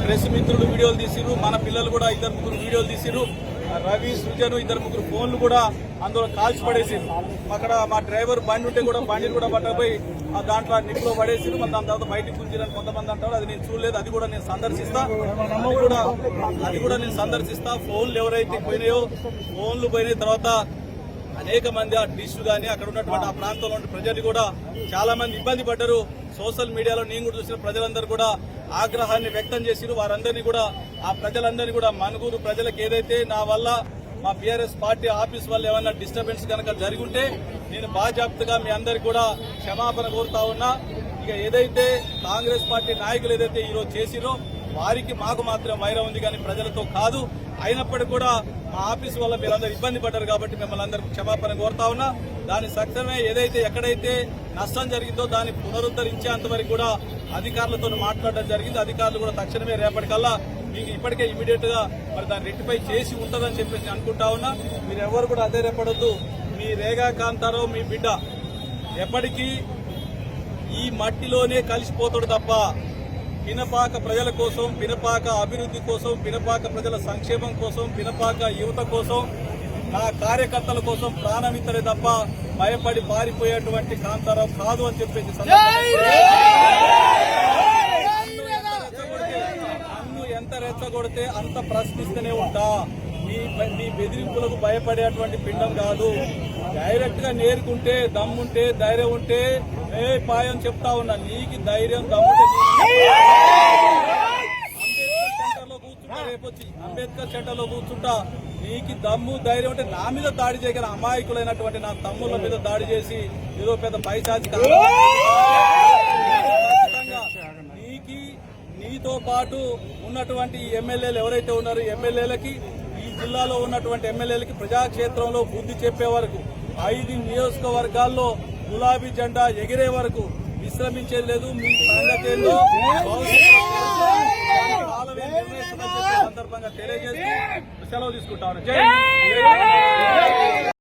Press మిత్రులు వీడియోలు తీసిరు మన పిల్లలు కూడా ఇద్దరు ముగ్గురు వీడియోలు తీసిరు రవి సృజను ఇద్దరు ముగ్గురు ఫోన్లు కూడా అందులో కాల్చి పడేసిరు అక్కడ మా డ్రైవర్ బండి ఉంటే కూడా బండిని కూడా పట్టకపోయి ఆ దాంట్లో నిప్పులో పడేసిరు మన దాని తర్వాత బయటికి గుంజిరని కొంతమంది అంటారు అది నేను చూడలేదు అది కూడా నేను సందర్శిస్తా. అది కూడా అది కూడా నేను సందర్శిస్తా. ఫోన్లు ఎవరైతే పోయినాయో ఫోన్లు పోయిన తర్వాత అనేక మంది ఆ డిష్ కానీ అక్కడ ఉన్నటువంటి ఆ ప్రాంతంలో ఉన్న ప్రజలు కూడా చాలా మంది ఇబ్బంది పడ్డారు. సోషల్ మీడియాలో నేను కూడా చూసిన ప్రజలందరూ కూడా ఆగ్రహాన్ని వ్యక్తం చేసిరు. వారందరినీ కూడా ఆ ప్రజలందరినీ కూడా మనుగురు ప్రజలకు ఏదైతే నా వల్ల మా బీఆర్ఎస్ పార్టీ ఆఫీస్ వల్ల ఏమన్నా డిస్టర్బెన్స్ కనుక జరిగి ఉంటే నేను బాజాప్తగా మీ అందరికి కూడా క్షమాపణ కోరుతా ఉన్నా. ఇక ఏదైతే కాంగ్రెస్ పార్టీ నాయకులు ఏదైతే ఈరోజు చేసిరో వారికి మాకు మాత్రం వైరం ఉంది కానీ ప్రజలతో కాదు. అయినప్పటికీ కూడా మా ఆఫీస్ వల్ల మీరందరూ ఇబ్బంది పడ్డారు కాబట్టి మిమ్మల్ని అందరూ క్షమాపణ కోరుతా ఉన్నా. దాని సక్రమే ఏదైతే ఎక్కడైతే నష్టం జరిగిందో దాన్ని పునరుద్ధరించేంత వరకు కూడా అధికారులతో మాట్లాడడం జరిగింది. అధికారులు కూడా తక్షణమే రేపటికల్లా మీకు ఇప్పటికే ఇమీడియట్గా మరి దాన్ని రెట్టిఫై చేసి ఉంటుందని చెప్పేసి అనుకుంటా ఉన్నా. మీరు ఎవరు కూడా అదే రేపడద్దు. మీ రేగా కాంతారావు మీ బిడ్డ ఎప్పటికీ ఈ మట్టిలోనే కలిసిపోతాడు తప్ప పినపాక ప్రజల కోసం పినపాక అభివృద్ధి కోసం పినపాక ప్రజల సంక్షేమం కోసం పినపాక యువత కోసం నా కార్యకర్తల కోసం ప్రాణం ఇతరే తప్ప భయపడి పారిపోయేటువంటి కాంతారావు కాదు అని చెప్పేసి నన్ను ఎంత రెచ్చగొడితే అంత ప్రశ్నిస్తూనే ఉంటా. మీ మీ బెదిరింపులకు భయపడేటువంటి పిండం కాదు. డైరెక్ట్గా నేర్కుంటే దమ్ముంటే ధైర్యం ఉంటే ఏ పాయం చెప్తా ఉన్నా నీకు ధైర్యం దమ్ముంటే రేపొచ్చి అంబేద్కర్ సెంటర్లో కూర్చుంటా. నీకు దమ్ము ధైర్యం అంటే నా మీద దాడి చేయగల అమాయకులైనటువంటి నా తమ్ముళ్ళ మీద దాడి చేసి ఏదో పెద్ద పైశాచి నీకి నీతో పాటు ఉన్నటువంటి ఎమ్మెల్యేలు ఎవరైతే ఉన్నారో ఎమ్మెల్యేలకి ఈ జిల్లాలో ఉన్నటువంటి ఎమ్మెల్యేలకి ప్రజాక్షేత్రంలో బుద్ధి చెప్పే వరకు ఐదు నియోజకవర్గాల్లో గులాబీ జెండా ఎగిరే వరకు విశ్రమించేది లేదు. మీ సంగతేందో సందర్భంగా తెలియజేస్తూ సెలవు తీసుకుంటాను.